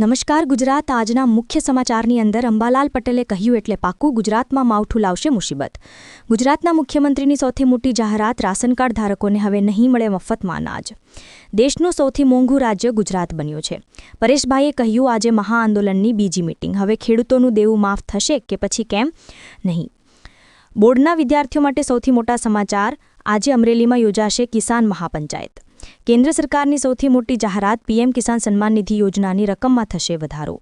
નમસ્કાર ગુજરાત, આજના મુખ્ય સમાચારની અંદર અંબાલાલ પટેલે કહ્યું એટલે પાકું ગુજરાતમાં માવઠું લાવશે મુસીબત. ગુજરાતના મુખ્યમંત્રીની સૌથી મોટી જાહેરાત રાશન કાર્ડ ધારકોને હવે નહીં મળે મફતમાં અનાજ. દેશનું સૌથી મોંઘું રાજ્ય ગુજરાત બન્યું છે. પરેશભાઈએ કહ્યું, આજે મહાઆંદોલનની બીજી મિટિંગ. હવે ખેડૂતોનું દેવું માફ થશે કે પછી કેમ? નહીં. બોર્ડના વિદ્યાર્થીઓ માટે સૌથી મોટા સમાચાર, આજે અમરેલીમાં યોજાશે કિસાન મહાપંચાયત. કેન્દ્ર સરકારની સૌથી મોટી જાહેરાત પીએમ કિસાન સન્માન નિધિ યોજનાની રકમમાં થશે વધારો.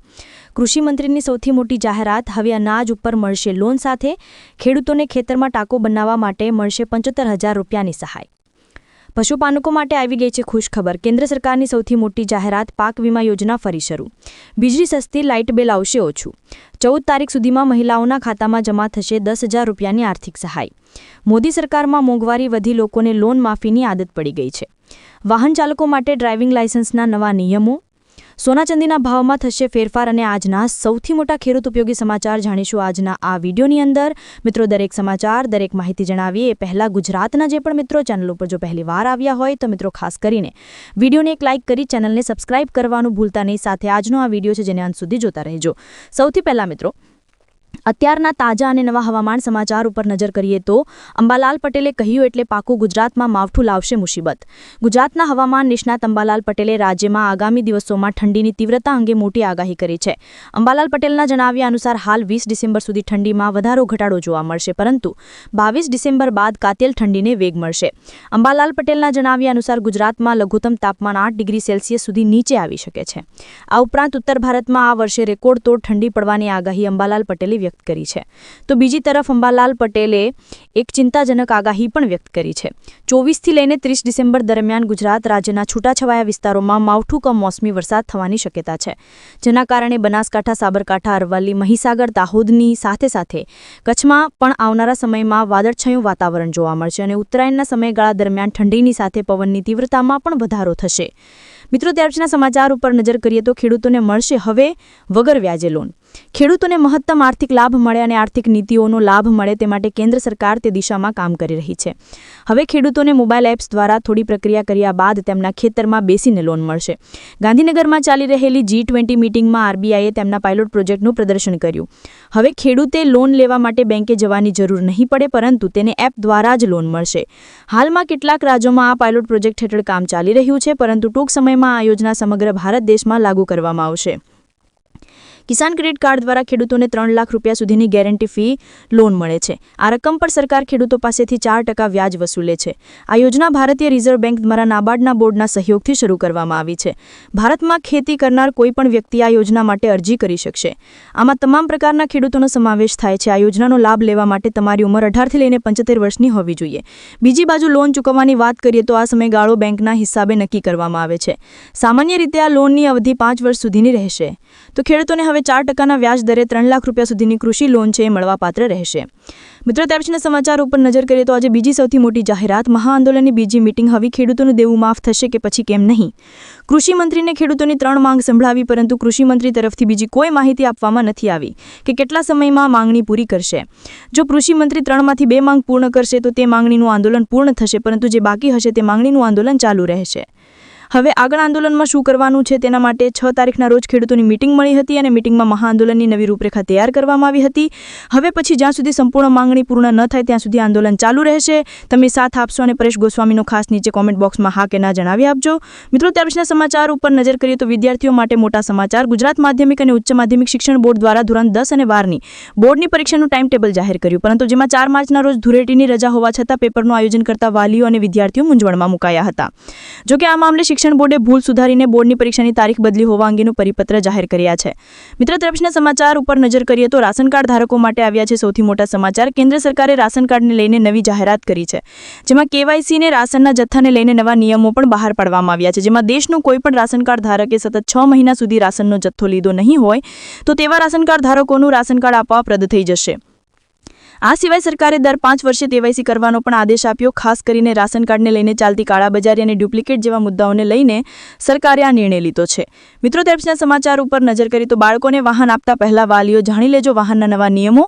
કૃષિમંત્રીની સૌથી મોટી જાહેરાત, હવે અનાજ ઉપર મળશે લોન સાથે, ખેડૂતોને ખેતરમાં ટાંકો બનાવવા માટે મળશે પંચોતેર હજાર રૂપિયાની સહાય. પશુપાલકો માટે આવી ગઈ છે ખુશખબર કેન્દ્ર સરકારની સૌથી મોટી જાહેરાત પાક વીમા યોજના ફરી શરૂ. વીજળી સસ્તી લાઇટ બિલ આવશે ઓછું. ચૌદ તારીખ સુધીમાં મહિલાઓના ખાતામાં જમા થશે દસ હજાર રૂપિયાની આર્થિક સહાય. મોદી સરકારમાં મોંઘવારી વધી લોકોને લોન માફીની આદત પડી ગઈ છે. વાહન ચાલકો માટે ડ્રાઇવિંગ લાયસન્સના નવા નિયમો. સોના ચાંદીના ભાવમાં થશે ફેરફાર અને આજના સૌથી મોટા ખેડૂત ઉપયોગી સમાચાર જાણીશું આજના આ વિડીયોની અંદર. મિત્રો, દરેક સમાચાર, દરેક માહિતી જણાવીએ. એ પહેલાં ગુજરાતના જે પણ મિત્રો ચેનલ ઉપર જો પહેલી વાર આવ્યા હોય તો મિત્રો ખાસ કરીને વિડીયોને એક લાઇક કરી ચેનલને સબસ્ક્રાઇબ કરવાનું ભૂલતા નહીં. સાથે આજનો આ વીડિયો છે જેને અંત સુધી જોતા રહેજો. સૌથી પહેલાં મિત્રો અત્યારના તાજા અને નવા હવામાન સમાચાર ઉપર નજર કરીએ તો અંબાલાલ પટેલે કહ્યું એટલે પાકું ગુજરાતમાં માવઠું લાવશે મુસીબત. ગુજરાતના હવામાન નિષ્ણાત અંબાલાલ પટેલે રાજ્યમાં આગામી દિવસોમાં ઠંડીની તીવ્રતા અંગે મોટી આગાહી કરી છે. અંબાલાલ પટેલના જણાવ્યા અનુસાર હાલ વીસ ડિસેમ્બર સુધી ઠંડીમાં વધારો ઘટાડો જોવા મળશે, પરંતુ બાવીસ ડિસેમ્બર બાદ કાતિલ ઠંડીને વેગ મળશે. અંબાલાલ પટેલના જણાવ્યા અનુસાર ગુજરાતમાં લઘુત્તમ તાપમાન આઠ ડિગ્રી સેલ્સિયસ સુધી નીચે આવી શકે છે. આ ઉપરાંત ઉત્તર ભારતમાં આ વર્ષે રેકોર્ડ તોડ ઠંડી પડવાની આગાહી અંબાલાલ પટેલે વ્યક્ત કરી છે. તો બીજી તરફ અંબાલાલ પટેલે એક ચિંતાજનક આગાહી પણ વ્યક્ત કરી છે. ચોવીસથી લઈને ત્રીસ ડિસેમ્બર દરમિયાન ગુજરાત રાજ્યના છૂટાછવાયા વિસ્તારોમાં માવઠું કમોસમી વરસાદ થવાની શક્યતા છે. જેના કારણે બનાસકાંઠા, સાબરકાંઠા, અરવલ્લી, મહીસાગર, દાહોદની સાથે સાથે કચ્છમાં પણ આવનારા સમયમાં વાદળછાયું વાતાવરણ જોવા મળશે અને ઉત્તરાયણના સમયગાળા દરમિયાન ઠંડીની સાથે પવનની તીવ્રતામાં પણ વધારો થશે. મિત્રો ત્યારપછીના સમાચાર ઉપર નજર કરીએ તો ખેડૂતોને મળશે હવે વગર વ્યાજે લોન. ખેડૂતોને મહત્તમ આર્થિક લાભ મળે અને આર્થિક નીતિઓનો લાભ મળે તે માટે કેન્દ્ર સરકાર તે દિશામાં કામ કરી રહી છે. હવે ખેડૂતોને મોબાઈલ એપ્સ દ્વારા થોડી પ્રક્રિયા કર્યા બાદ તેમના ખેતરમાં બેસીને લોન મળશે. ગાંધીનગરમાં ચાલી રહેલી જી ટ્વેન્ટી મિટિંગમાં આરબીઆઈએ તેમના પાયલોટ પ્રોજેક્ટનું પ્રદર્શન કર્યું. હવે ખેડૂતે લોન લેવા માટે બેંકે જવાની જરૂર નહીં પડે પરંતુ તેને એપ દ્વારા જ લોન મળશે. હાલમાં કેટલાક રાજ્યોમાં આ પાયલોટ પ્રોજેક્ટ હેઠળ કામ ચાલી રહ્યું છે પરંતુ ટૂંક સમયમાં આ યોજના સમગ્ર ભારત દેશમાં લાગુ કરવામાં આવશે. કિસાન ક્રેડિટ કાર્ડ દ્વારા ખેડૂતોને ત્રણ લાખ રૂપિયા સુધીની ગેરંટી ફી લોન મળે છે. આ રકમ પર સરકાર ખેડૂતો પાસેથી ચાર ટકા વ્યાજ વસૂલે છે. આ યોજના ભારતીય રિઝર્વ બેંક દ્વારા નાબાર્ડના બોર્ડના સહયોગથી શરૂ કરવામાં આવી છે. ભારતમાં ખેતી કરનાર કોઈપણ વ્યક્તિ આ યોજના માટે અરજી કરી શકશે. આમાં તમામ પ્રકારના ખેડૂતોનો સમાવેશ થાય છે. આ યોજનાનો લાભ લેવા માટે તમારી ઉંમર અઢારથી લઈને પંચોતેર વર્ષની હોવી જોઈએ. બીજી બાજુ લોન ચૂકવવાની વાત કરીએ તો આ સમયગાળો બેંકના હિસાબે નક્કી કરવામાં આવે છે. સામાન્ય રીતે આ લોનની અવધિ પાંચ વર્ષ સુધીની રહેશે. તો ખેડૂતોને હવે ચાર ટકાના વ્યાજ દરે ત્રણ લાખ રૂપિયા સુધીની કૃષિ લોન છે એ મળવાપાત્ર રહેશે. મિત્રો, ત્યાર સમાચાર ઉપર નજર કરીએ તો આજે બીજી સૌથી મોટી જાહેરાત, મહાઆંદોલનની બીજી મીટિંગ હવે ખેડૂતોનું દેવું માફ થશે કે પછી કેમ નહીં? કૃષિમંત્રીને ખેડૂતોની ત્રણ માંગ સંભળાવી, પરંતુ કૃષિમંત્રી તરફથી બીજી કોઈ માહિતી આપવામાં નથી આવી કે કેટલા સમયમાં માંગણી પૂરી કરશે. જો કૃષિમંત્રી ત્રણમાંથી બે માંગ પૂર્ણ કરશે, તો તે માંગણીનું આંદોલન પૂર્ણ થશે, પરંતુ જે બાકી હશે તે માંગણીનું આંદોલન ચાલુ રહેશે. હવે આગળ આંદોલનમાં શું કરવાનું છે તેના માટે છ તારીખના રોજ ખેડૂતોની મિટિંગ મળી હતી અને મિટિંગમાં મહાઆંદોલનની નવી રૂપરેખા તૈયાર કરવામાં આવી હતી. હવે પછી જ્યાં સુધી સંપૂર્ણ માંગણી પૂર્ણ ન થાય ત્યાં સુધી આંદોલન ચાલુ રહેશે. તમે સાથ આપશો અને પરેશ ગોસ્વામીનો ખાસ નીચે કોમેન્ટ બોક્સમાં હા કે ના જણાવી આપજો. મિત્રો, ત્યાર પછીના સમાચાર ઉપર નજર કરીએ તો વિદ્યાર્થીઓ માટે મોટા સમાચાર. ગુજરાત માધ્યમિક અને ઉચ્ચ માધ્યમિક શિક્ષણ બોર્ડ દ્વારા ધોરણ દસ અને બારની બોર્ડની પરીક્ષાનું ટાઈમ ટેબલ જાહેર કર્યું. પરંતુ જેમાં ચાર માર્ચના રોજ ધૂળેટીની રજા હોવા છતાં પેપરનું આયોજન કરતા વાલીઓ અને વિદ્યાર્થીઓ મૂંઝવણમાં મુકાયા હતા. જોકે આ મામલે શિક્ષણ બોર્ડે ભૂલ સુધારીને બોર્ડની પરીક્ષાની તારીખ બદલી હોવા અંગેનું પરિપત્ર જાહેર કર્યા છે. મિત્ર તરફના સમાચાર ઉપર નજર કરીએ તો રાશન કાર્ડ ધારકો માટે આવ્યા છે સૌથી મોટા સમાચાર. કેન્દ્ર સરકારે રાશન કાર્ડને લઈને નવી જાહેરાત કરી છે. જેમાં કેવાયસીને રાશનના જથ્થાને લઈને નવા નિયમો પણ બહાર પાડવામાં આવ્યા છે. જેમાં દેશનું કોઈપણ રાશન કાર્ડ ધારકે સતત છ મહિના સુધી રાશનનો જથ્થો લીધો નહીં હોય, તો તેવા રાશન કાર્ડ ધારકોનું રાશન કાર્ડ આપવા રદ થઈ જશે. આ સિવાય સરકારે દર પાંચ વર્ષે કેવાયસી કરવાનો પણ આદેશ આપ્યો, ખાસ કરીને રાશન કાર્ડને લઈને ચાલતી કાળાબજારી અને ડુપ્લિકેટ જેવા મુદ્દાઓને લઈને સરકારે આ નિર્ણય લીધો છે. મિત્રો તેપ્સના સમાચાર ઉપર નજર કરી તો બાળકોને વાહન આપતા પહેલા વાલીઓ જાણી લેજો વાહનના નવા નિયમો.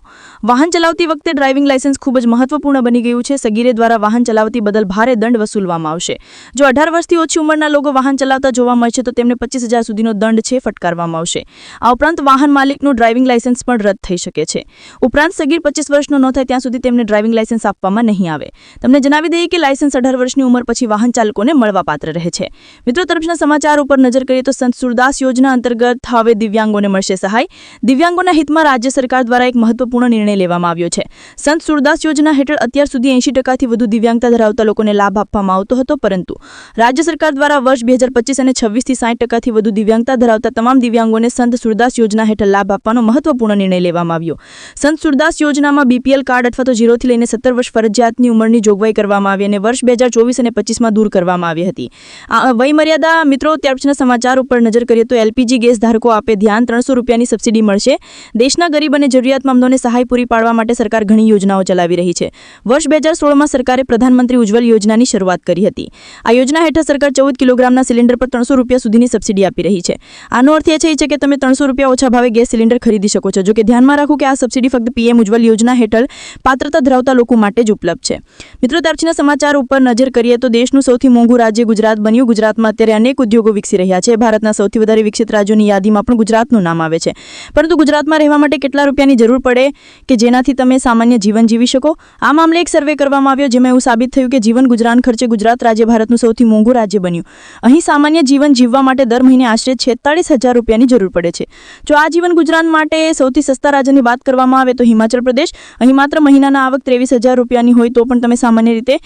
વાહન ચલાવતી વખતે ડ્રાઇવિંગ લાયસન્સ ખૂબ જ મહત્વપૂર્ણ બની ગયું છે. સગીરે દ્વારા વાહન ચલાવતી બદલ ભારે દંડ વસૂલવામાં આવશે. જો અઢાર વર્ષથી ઓછી ઉંમરના લોકો વાહન ચલાવતા જોવા મળશે તો તેમને પચીસ હજાર સુધીનો દંડ છે, ફટકારવામાં આવશે. આ ઉપરાંત વાહન માલિકનું ડ્રાઇવિંગ લાયસન્સ પણ રદ થઈ શકે છે. ઉપરાંત સગીર પચીસ વર્ષનો ન થાય ત્યાં સુધી તેમને ડ્રાઇવિંગ લાયસન્સ આપવામાં નહીં આવે. તમને જણાવી દઈએ કે લાયસન્સ અઢાર વર્ષની ઉંમર પછી વાહન ચાલકોને મળવાપાત્ર રહે છે. મિત્રો, તરફના સમાચાર ઉપર નજર કરીએ તો સંત સુરદાસ યોજના અંતર્ગત હવે દિવ્યાંગોને મળશે સહાય. દિવ્યાંગોના હિતમાં રાજ્ય સરકાર દ્વારા એક મહત્વપૂર્ણ નિર્ણય લેવામાં આવ્યો છે. સંત સુરદાસ યોજના હેઠળ અત્યાર સુધી એંશી ટકાથી વધુ દિવ્યાંગતા ધરાવતા લોકોને લાભ આપવામાં આવતો હતો, પરંતુ રાજ્ય સરકાર દ્વારા વર્ષ બે હજાર પચીસ અને છવ્વીસથી સાઠ ટકાથી વધુ દિવ્યાંગતા ધરાવતા તમામ દિવ્યાંગોને સંત સુરદાસ યોજના હેઠળ લાભ આપવાનો મહત્વપૂર્ણ નિર્ણય લેવામાં આવ્યો. સંત સુરદાસ યોજનામાં બીપીએલ કાર્ડ અથવા તો જીરોથી લઈને સત્તર વર્ષ ફરજિયાતની ઉંમરની જોગવાઈ કરવામાં આવી અને વર્ષ બે હજાર ચોવીસ અને પચીસમાં દૂર કરવામાં આવી હતી. આ વયમર્યાદા મિત્રો, ત્યાર પછીના સમાચાર ઉપર નજર કરીએ તો એલપીજી ગેસ ધારકો આપે ધ્યાન, ત્રણસો રૂપિયાની સબસિડી મળશે. દેશના ગરીબ અને જરૂરિયાતમંદોને સહાય પૂરી પાડવા માટે સરકાર ઘણી યોજનાઓ ચલાવી રહી છે. વર્ષ બે હજાર સોળમાં સરકારે પ્રધાનમંત્રી ઉજ્જવલ યોજનાની શરૂઆત કરી હતી. આ યોજના હેઠળ સરકાર ચૌદ કિલોગ્રામના સિલિન્ડર પર ત્રણસો રૂપિયા સુધીની સબસિડી આપી રહી છે. આનો અર્થ એ છે કે તમે ત્રણસો રૂપિયા ઓછા ભાવે ગેસ સિલિન્ડર ખરીદી શકો છો. જો કે ધ્યાનમાં રાખો કે આ સબસિડી ફક્ત પીએમ ઉજ્જવલ યોજના હેઠળ પાત્રતા ધરાવતા લોકો માટે જ ઉપલબ્ધ છે. મિત્રો ત્યાર સમાચાર ઉપર નજર કરીએ તો દેશનું સૌથી મોંઘું રાજ્ય ગુજરાત બન્યું. ગુજરાતમાં અત્યારે અનેક ઉદ્યોગો વિકસી રહ્યા છે. ભારતના સૌથી વધારે વિકસિત રાજ્યોની યાદીમાં પણ ગુજરાતનું નામ આવે છે. પરંતુ ગુજરાતમાં રહેવા માટે કેટલા રૂપિયાની જરૂર પડે કે જેનાથી તમે સામાન્ય જીવન જીવી શકો? આ મામલે એક સર્વે કરવામાં આવ્યો જેમાં એવું સાબિત થયું કે જીવન ગુજરાન ખર્ચે ગુજરાત રાજ્ય ભારતનું સૌથી મોંઘું રાજ્ય બન્યું. અહીં સામાન્ય જીવન જીવવા માટે દર મહિને આશરે છેતાળીસ હજાર રૂપિયાની જરૂર પડે છે. જો આ જીવન ગુજરાન માટે સૌથી સસ્તા રાજ્યની વાત કરવામાં આવે તો હિમાચલ પ્રદેશ, અહીં માત્ર મહિનાના આવક ત્રેવીસ હજાર રૂપિયાની હોય તો પણ તમે સામાન્ય રીતે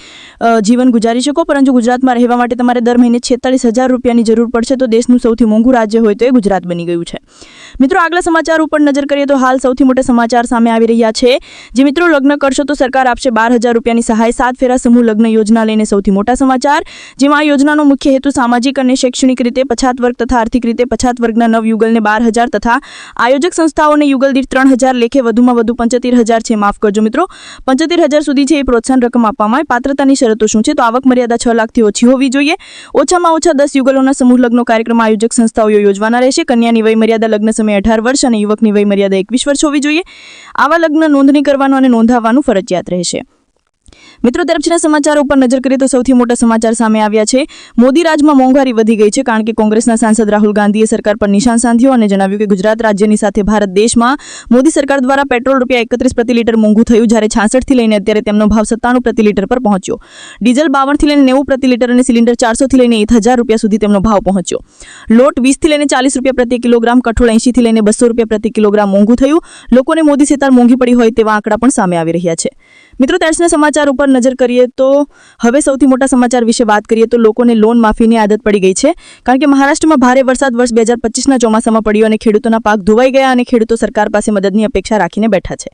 જીવન ગુજારી શકો, પરંતુ ગુજરાતમાં રહેવા માટે તમારે દર મહિને છેતાળીસ હજાર રૂપિયાની જરૂર પડશે, તો દેશનું સૌથી મોંઘું રાજ્ય હોય તો એ ગુજરાત બની ગયું છે. મિત્રો, આગલા સમાચાર ઉપર નજર કરીએ તો હાલ સૌથી મોટા સમાચાર સામે આવી રહ્યા છે. જે મિત્રો લગ્ન કરશો તો સરકાર આપશે બાર હજાર રૂપિયાની સહાય, સાત ફેરા સમૂહ લગ્ન યોજના લઈને સૌથી મોટા સમાચાર. જેમાં આ યોજનાનો મુખ્ય હેતુ સામાજિક અને શૈક્ષણિક રીતે પછાત વર્ગ તથા આર્થિક રીતે પછાત વર્ગના નવ યુગલને બાર હજાર તથા આયોજક સંસ્થાઓને યુગલ દીઠ ત્રણ હજાર, લેખે વધુમાં વધુ પંચોતેર હજાર છે, માફ કરજો મિત્રો. પંચોતેર હજાર સુધી છે એ પ્રોત્સાહન રકમ આપવામાં આવે. પાત્રતાની શરતો શું છે? તો આવક મર્યાદા છ લાખથી ઓછી હોવી જોઈએ. ઓછામાં ઓછા દસ યુગલોના સમૂહ લગ્નો કાર્યક્રમ આયોજક સંસ્થાઓ યોજવાના રહેશે. કન્યાની વય મર્યાદા લગ્ન સમયે અઢાર વર્ષ અને યુવકની વય મર્યાદા એકવીસ વર્ષ હોવી જોઈએ. આવા લગ્ન નોંધણી કરવાનું અને નોંધાવવાનું ફરજિયાત રહેશે. મિત્રો તરફના સમાચાર ઉપર નજર કરીએ તો સૌથી મોટા સમાચાર સામે આવ્યા છે. મોદી રાજમાં મોંઘવારી વધી ગઈ છે કારણ કે કોંગ્રેસના સાંસદ રાહુલ ગાંધીએ સરકાર પર નિશાન સાધ્યું અને જણાવ્યું કે ગુજરાત રાજ્યની સાથે ભારત દેશમાં મોદી સરકાર દ્વારા પેટ્રોલ રૂપિયા એકત્રીસ પ્રતિ લીટર મોંઘું થયું જ્યારે છાસઠથી લઈને અત્યારે તેમનો ભાવ સત્તાણું પ્રતિ લીટર પર પહોંચ્યો. ડીઝલ બાવનથી લઈને નેવું પ્રતિ લીટર અને સિલિન્ડર ચારસોથી લઈને એક હજાર રૂપિયા સુધી તેમનો ભાવ પહોંચ્યો. લોટ વીસથી લઈને ચાલીસ રૂપિયા પ્રતિ કિલોગ્રામ, કઠોળ એંશીથી લઈને બસો રૂપિયા પ્રતિ કિલોગ્રામ મોંઘું થયું. લોકોને મોદી સેતાર મોંઘી પડી હોય તેવા આંકડા પણ સામે આવી રહ્યા છે. મિત્રો ત્યારના સમાચાર ઉપર નજર કરીએ તો હવે સૌથી મોટા સમાચાર વિશે વાત કરીએ તો લોકોને લોન માફીની આદત પડી ગઈ છે. કારણ કે મહારાષ્ટ્રમાં ભારે વરસાદ વર્ષ બે હજાર પચીસના ચોમાસામાં પડ્યો અને ખેડૂતોના પાક ધોવાઈ ગયા અને ખેડૂતો સરકાર પાસે મદદની અપેક્ષા રાખીને બેઠા છે.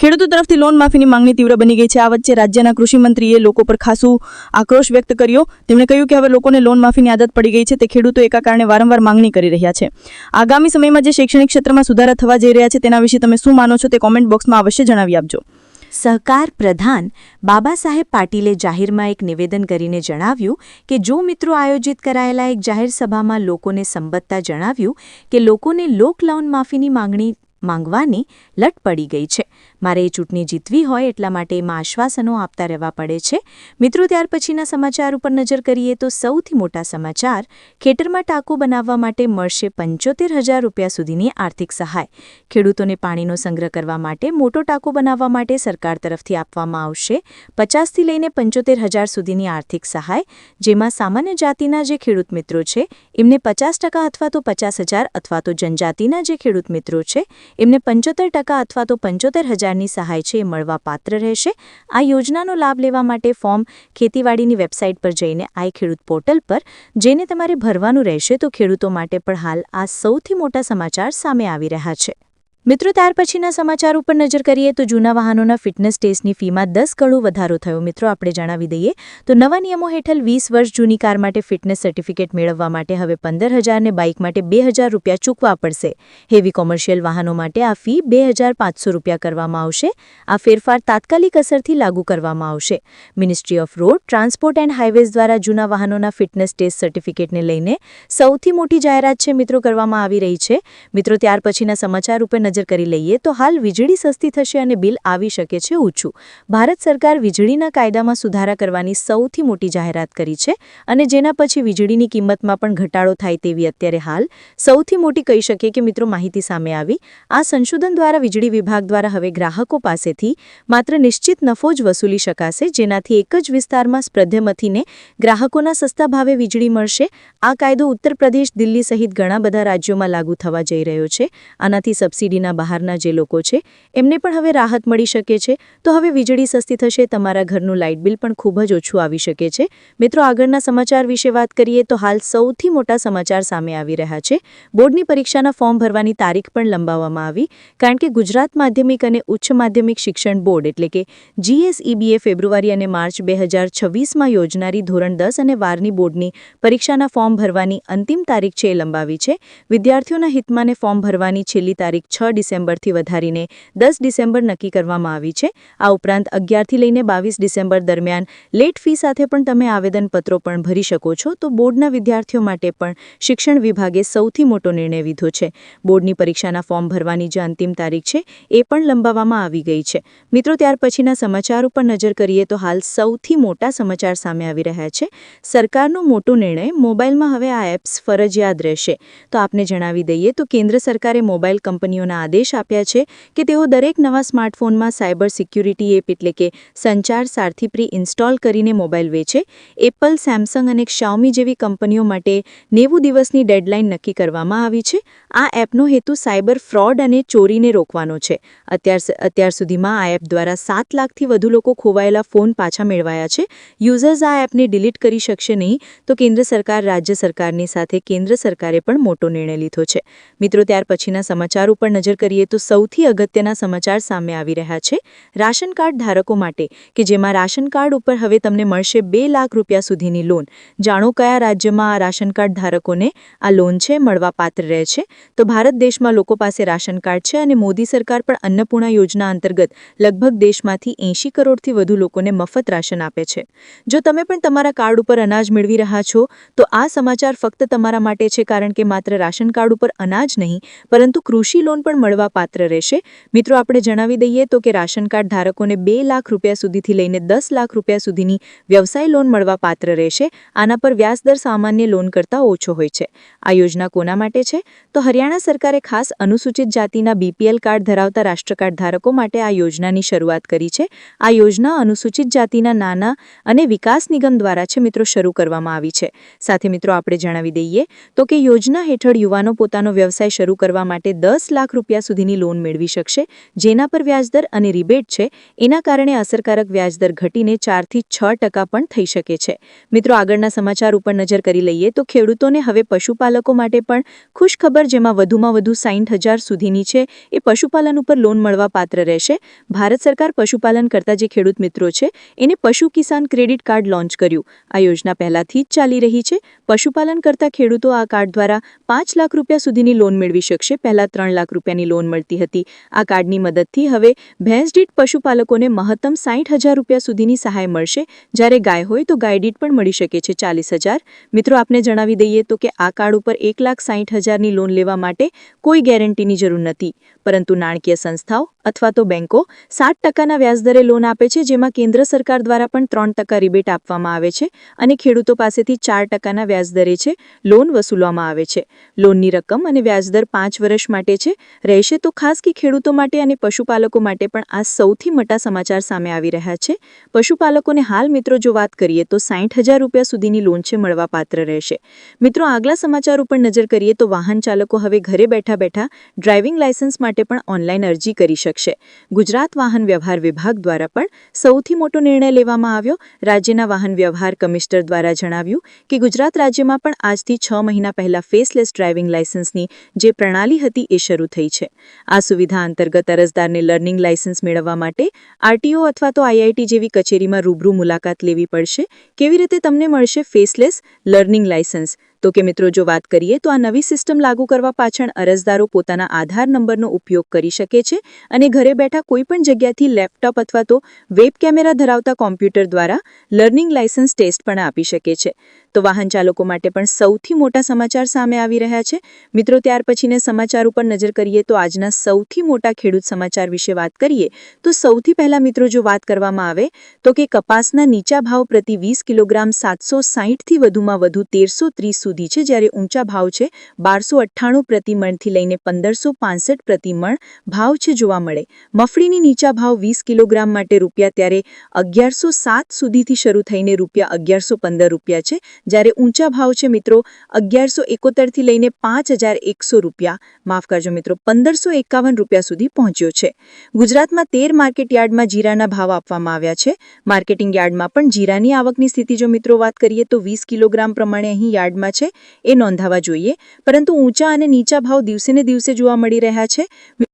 ખેડૂતો તરફથી લોન માફીની માંગણી તીવ્ર બની ગઈ છે. આ વચ્ચે રાજ્યના કૃષિમંત્રીએ લોકો પર ખાસું આક્રોશ વ્યક્ત કર્યો. તેમણે કહ્યું કે હવે લોકોને લોન માફીની આદત પડી ગઈ છે. તે ખેડૂતો એકા કારણે વારંવાર માંગણી કરી રહ્યા છે. આગામી સમયમાં જે શૈક્ષણિક ક્ષેત્રમાં સુધારા થવા જઈ રહ્યા છે તેના વિશે તમે શું માનો છો તે કોમેન્ટ બોક્સમાં અવશ્ય જણાવી આપજો. સહકાર પ્રધાન બાબા સાહેબ પાટીલે જાહેરમાં એક નિવેદન કરીને જણાવ્યું કે જો મિત્રો આયોજિત કરાયેલા એક જાહેર સભામાં લોકોને સંબંધતા જણાવ્યું કે લોકોને લોક લોન માફીની માંગણી માંગવાની લટ પડી ગઈ છે મારે એ ચૂંટણી જીતવી હોય એટલા માટે એમાં આશ્વાસનો આપતા રહેવા પડે છે. મિત્રો, ત્યાર પછીના સમાચાર ઉપર નજર કરીએ તો સૌથી મોટા સમાચાર, ખેતરમાં ટાંકો બનાવવા માટે મળશે પંચોતેર હજાર રૂપિયા સુધીની આર્થિક સહાય. ખેડૂતોને પાણીનો સંગ્રહ કરવા માટે મોટો ટાંકો બનાવવા માટે સરકાર તરફથી આપવામાં આવશે પચાસથી લઈને પંચોતેર હજાર સુધીની આર્થિક સહાય, જેમાં સામાન્ય જાતિના જે ખેડૂત મિત્રો છે, એમને પચાસ ટકા અથવા તો પચાસ હજાર અથવા તો જનજાતિના જે ખેડૂત મિત્રો છે, એમને પંચોતેર ટકા અથવા તો પંચોતેર હજારની સહાય છે એ મળવા પાત્ર રહેશે. આ યોજનાનો લાભ લેવા માટે ફોર્મ ખેતીવાડીની વેબસાઇટ પર જઈને આઈ ખેડૂત પોર્ટલ પર જેને તમારે ભરવાનું રહેશે તો ખેડૂતો માટે પણ હાલ આ સૌથી મોટા સમાચાર સામે આવી રહ્યા છે. મિત્રો, ત્યાર પછીના સમાચાર ઉપર નજર કરીએ તો જૂના વાહનોના ફિટનેસ ટેસ્ટની ફીમાં દસ ગણો વધારો થયો. મિત્રો, આપણે જણાવી દઈએ તો નવા નિયમો હેઠળ વીસ વર્ષ જૂની કાર માટે ફિટનેસ સર્ટિફિકેટ મેળવવા માટે હવે પંદર હજારને બાઇક માટે બે હજાર રૂપિયા ચૂકવા પડશે. હેવી કોમર્શિયલ વાહનો માટે આ ફી બે હજાર પાંચસો રૂપિયા કરવામાં આવશે. આ ફેરફાર તાત્કાલિક અસરથી લાગુ કરવામાં આવશે. Ministry of road transport and highways દ્વારા જૂના વાહનોના ફિટનેસ ટેસ્ટ સર્ટિફિકેટને લઈને સૌથી મોટી જાહેરાત છે મિત્રો કરવામાં આવી રહી છે. મિત્રો, ત્યાર પછીના સમાચાર ઉપર નજર કરી લઈએ તો હાલ વીજળી સસ્તી થશે અને બિલ આવી શકે છે ઊંચું ભારત સરકાર વીજળીના કાયદામાં સુધારા કરવાની સૌથી મોટી જાહેરાત કરી છે અને જેના પછી વીજળીની કિંમતમાં પણ ઘટાડો થાય તેવી અત્યારે હાલ સૌથી મોટી કહી શકીએ કે મિત્રો માહિતી સામે આવી. આ સંશોધન દ્વારા વીજળી વિભાગ દ્વારા હવે ગ્રાહકો પાસેથી માત્ર નિશ્ચિત નફો જ વસૂલી શકાશે, જેનાથી એક જ વિસ્તારમાં સ્પ્રધ્યમથીને ગ્રાહકોના સસ્તા ભાવે વીજળી મળશે. આ કાયદો ઉત્તર પ્રદેશ, દિલ્હી સહિત ઘણા બધા રાજ્યોમાં લાગુ થવા જઈ રહ્યો છે. આનાથી સબસિડીના બહારના જે લોકો છે, એમને પણ હવે રાહત મળી શકે છે. તો હવે વીજળી સસ્તી થશે, તમારા ઘરનું લાઇટ બિલ પણ ખૂબ જ ઓછું આવી શકે છે. મિત્રો, આગળના સમાચાર વિશે વાત કરીએ તો હાલ સૌથી મોટા સમાચાર સામે આવી રહ્યા છે. બોર્ડની પરીક્ષાના ફોર્મ ભરવાની તારીખ પણ લંબાવવામાં આવી, કારણ કે ગુજરાત માધ્યમિક અને ઉચ્ચ માધ્યમિક શિક્ષણ બોર્ડ એટલે કે જીએસઈબીએ ફેબ્રુઆરી અને માર્ચ બે હજાર છવ્વીસમાં યોજનારી ધોરણ દસ અને બારની બોર્ડની પરીક્ષાના ફોર્મ ભરવાની અંતિમ તારીખ છે એ લંબાવી છે. વિદ્યાર્થીઓના હિતમાંને ફોર્મ ભરવાની છેલ્લી તારીખ છ ડિસેમ્બરથી વધારીને દસ ડિસેમ્બર નક્કી કરવામાં આવી છે. આ ઉપરાંત અગિયારથી લઈને બાવીસ ડિસેમ્બર દરમિયાન લેટ ફી સાથે પણ તમે આવેદનપત્રો પણ ભરી શકો છો. તો બોર્ડના વિદ્યાર્થીઓ માટે પણ શિક્ષણ વિભાગે સૌથી મોટો નિર્ણય લીધો છે. બોર્ડની પરીક્ષાના ફોર્મ ભરવાની જે અંતિમ તારીખ છે, એ પણ લંબાવવામાં આવી ગઈ છે. મિત્રો, ત્યાર પછીના સમાચાર ઉપર નજર કરીએ તો હાલ સૌથી મોટા સમાચાર સામે આવી રહ્યા છે. સરકારનો મોટો નિર્ણય મોબાઈલમાં હવે આ એપ્સ ફરજિયાત રહેશે. તો આપને જણાવી દઈએ તો કેન્દ્ર સરકારે મોબાઈલ કંપનીઓના આદેશ આપ્યા છે કે તેઓ દરેક નવા સ્માર્ટફોનમાં સાયબર સિક્યુરિટી એપ એટલે કે સંચાર સારથી પ્રી ઇન્સ્ટોલ કરીને મોબાઈલ વેચે. એપલ, સેમસંગ અને ક્ષાઓમી જેવી કંપનીઓ માટે નેવું દિવસની ડેડલાઇન નક્કી કરવામાં આવી છે. આ એપનો હેતુ સાયબર ફ્રોડ અને ચોરીને રોકવાનો છે. અત્યાર અત્યાર સુધીમાં આ એપ દ્વારા સાત લાખથી વધુ લોકો ખોવાયેલા ફોન પાછા મેળવાયા છે. યુઝર્સ આ એપને ડિલીટ કરી શકશે નહીં, તો કેન્દ્ર સરકાર, રાજ્ય સરકારની સાથે કેન્દ્ર સરકારે પણ મોટો નિર્ણય લીધો છે. મિત્રો, ત્યાર પછીના સમાચાર ઉપર નજર કરીએ તો સૌથી અગત્યના સમાચાર સામે આવી રહ્યા છે. રાશન કાર્ડ ધારકો માટે, કે જેમાં રાશન કાર્ડ ઉપર હવે તમને મળશે બે લાખ રૂપિયા સુધીની લોન. જાણો કયા રાજ્યમાં આ રાશન કાર્ડ ધારકોને આ લોન છે મળવાપાત્ર રહે છે? તો ભારત દેશમાં લોકો પાસે રાશન કાર્ડ છે અને મોદી સરકાર પણ અન્નપૂર્ણા યોજના અંતર્ગત લગભગ દેશમાંથી એંશી કરોડથી વધુ લોકોને મફત રાશન આપે છે. જો તમે પણ તમારા કાર્ડ ઉપર અનાજ મેળવી રહ્યા છો, તો આ સમાચાર ફક્ત તમારા માટે છે, કારણ કે માત્ર રાશન કાર્ડ ઉપર અનાજ નહીં, પરંતુ કૃષિ લોન પણ મળવાપાત્ર રહેશે. મિત્રો, આપણે જણાવી દઈએ તો કે રાશન કાર્ડ ધારકોને બે લાખ રૂપિયા સુધીથી લઈને દસ લાખ રૂપિયા સુધીની વ્યવસાય લોન મળવાપાત્ર રહેશે. આના પર વ્યાજદર સામાન્ય લોન કરતાં ઓછો હોય છે. આ યોજના કોના માટે છે? તો હરિયાણા સરકારે ખાસ અનુસૂચિત જાતિના બીપીએલ કાર્ડ ધરાવતા રાષ્ટ્રકાર્ડ ધારકો માટે આ યોજનાની શરૂઆત કરી છે. આ યોજના અનુસૂચિત જાતિના નાના અને વિકાસ નિગમ દ્વારા છે મિત્રો, શરૂ કરવામાં આવી છે. સાથે મિત્રો, આપણે જણાવી દઈએ તો કે યોજના હેઠળ યુવાનો પોતાનો વ્યવસાય શરૂ કરવા માટે દસ લાખ રૂપિયા સુધીની લોન મેળવી શકશે, જેના પર વ્યાજદર અને રિબેટ છે, એના કારણે અસરકારક વ્યાજદર ઘટીને ચારથી છ ટકા પણ થઈ શકે છે. મિત્રો, આગળના સમાચાર ઉપર નજર કરી લઈએ તો ખેડૂતોને હવે પશુપાલકો માટે પણ ખુશખબર, જેમાં વધુમાં વધુ હજાર સુધીની છે, એ પશુપાલન ઉપર લોન મળવા પાત્ર રહેશે. ભારત સરકાર પશુપાલન કરતા જે ખેડૂત મિત્રો છે, એને પશુ કિસાન ક્રેડિટ કાર્ડ લોન્ચ કર્યું. આ યોજના પહેલાથી જ ચાલી રહી છે. પશુપાલન કરતા ખેડૂતો આ કાર્ડ દ્વારા પાંચ લાખ રૂપિયા સુધીની લોન મેળવી શકશે. પહેલા ત્રણ લાખ રૂપિયાની લોન મળતી હતી. આ કાર્ડની મદદથી હવે ભેંસ પશુપાલકોને મહત્તમ સાઠ હજાર રૂપિયા સુધીની સહાય મળશે. જ્યારે ગાય હોય તો ગાય પણ મળી શકે છે ચાલીસ હજાર. મિત્રો, આપને જણાવી દઈએ તો કે આ કાર્ડ ઉપર એક લાખ સાઠ હજારની લોન લેવા માટે કોઈ ગેરંટીની જરૂર નથી. પરંતુ નાણાકીય સંસ્થાઓ અથવા તો બેંકો સાત ટકાના વ્યાજદરે લોન આપે છે, જેમાં કેન્દ્ર સરકાર દ્વારા પણ ત્રણ ટકા રિબેટ આપવામાં આવે છે અને ખેડૂતો પાસેથી ચાર ટકાના વ્યાજદરે છે લોન વસૂલવામાં આવે છે. લોનની રકમ અને વ્યાજદર પાંચ વર્ષ માટે છે. રહેશે તો ખાસ કે ખેડૂતો માટે અને પશુપાલકો માટે પણ આ સૌથી મોટા સમાચાર સામે આવી રહ્યા છે. પશુપાલકોને હાલ મિત્રો જો વાત કરીએ તો સાઠ હજાર રૂપિયા સુધીની લોન છે મળવાપાત્ર રહેશે. મિત્રો આગલા સમાચાર ઉપર નજર કરીએ તો વાહન ચાલકો હવે ઘરે બેઠા બેઠા ડ્રાઇવિંગ લાયસન્સ માટે પણ ઓનલાઈન અરજી કરી શકશે. ગુજરાત વાહન વ્યવહાર વિભાગ દ્વારા પણ સૌથી મોટો નિર્ણય લેવામાં આવ્યો. રાજ્યના વાહન વ્યવહાર કમિશનર દ્વારા જણાવ્યું કે ગુજરાત રાજ્યમાં પણ આજથી છ મહિના પહેલા ફેસલેસ ડ્રાઇવિંગ લાયસન્સની જે પ્રણાલી હતી એ શરૂ થઈ છે. આ સુવિધા અંતર્ગત અરજદારને લર્નિંગ લાયસન્સ મેળવવા માટે આરટીઓ અથવા તો આઈઆઈટી જેવી કચેરીમાં રૂબરૂ મુલાકાત લેવી પડશે. કેવી રીતે તમને મળશે ફેસલેસ લર્નિંગ લાયસન્સ તો કે મિત્રો, જો વાત કરીએ તો આ નવી સિસ્ટમ લાગુ કરવા પાછળ અરજદારો પોતાના આધાર નંબરનો ઉપયોગ કરી શકે છે અને ઘરે બેઠા કોઈપણ જગ્યાથી લેપટોપ અથવા તો વેબ કેમેરા ધરાવતા કોમ્પ્યુટર દ્વારા લર્નિંગ લાયસન્સ ટેસ્ટ પણ આપી શકે છે. તો વાહન ચાલકો માટે પણ સૌથી મોટા સમાચાર સામે આવી રહ્યા છે. મિત્રો, ત્યાર પછીને સમાચાર ઉપર નજર કરીએ તો આજના સૌથી મોટા ખેડૂત સમાચાર વિશે વાત કરીએ તો સૌથી પહેલા મિત્રો, જો વાત કરવામાં આવે તો કે કપાસના નીચા ભાવ પ્રતિ વીસ કિલોગ્રામ સાતસો સાહીઠથી વધુમાં વધુ તેરસો ત્રીસ સુધી છે. જ્યારે ઊંચા ભાવ છે બારસો અઠ્ઠાણું પ્રતિ મણથી લઈને પંદરસો પાંસઠ પ્રતિ મણ ભાવ છે જોવા મળે. મફળીની નીચા ભાવ વીસ કિલોગ્રામ માટે રૂપિયા, ત્યારે અગિયારસો સાત સુધીથી શરૂ થઈને રૂપિયા અગિયારસો પંદર રૂપિયા છે. જ્યારે ઊંચા ભાવ છે મિત્રો, અગિયારસો એકોતેરથી લઈને પાંચ હજાર એકસો રૂપિયા. માફ કરજો મિત્રો, પંદરસો એકાવન રૂપિયા સુધી પહોંચ્યો છે. ગુજરાતમાં તેર માર્કેટ યાર્ડમાં જીરાના ભાવ આપવામાં આવ્યા છે. માર્કેટિંગ યાર્ડમાં પણ જીરાની આવકની સ્થિતિ જો મિત્રો વાત કરીએ તો વીસ કિલોગ્રામ પ્રમાણે અહીં યાર્ડમાં છે, એ નોંધાવા જોઈએ. પરંતુ ઊંચા અને નીચા ભાવ દિવસેને દિવસે જોવા મળી રહ્યા છે.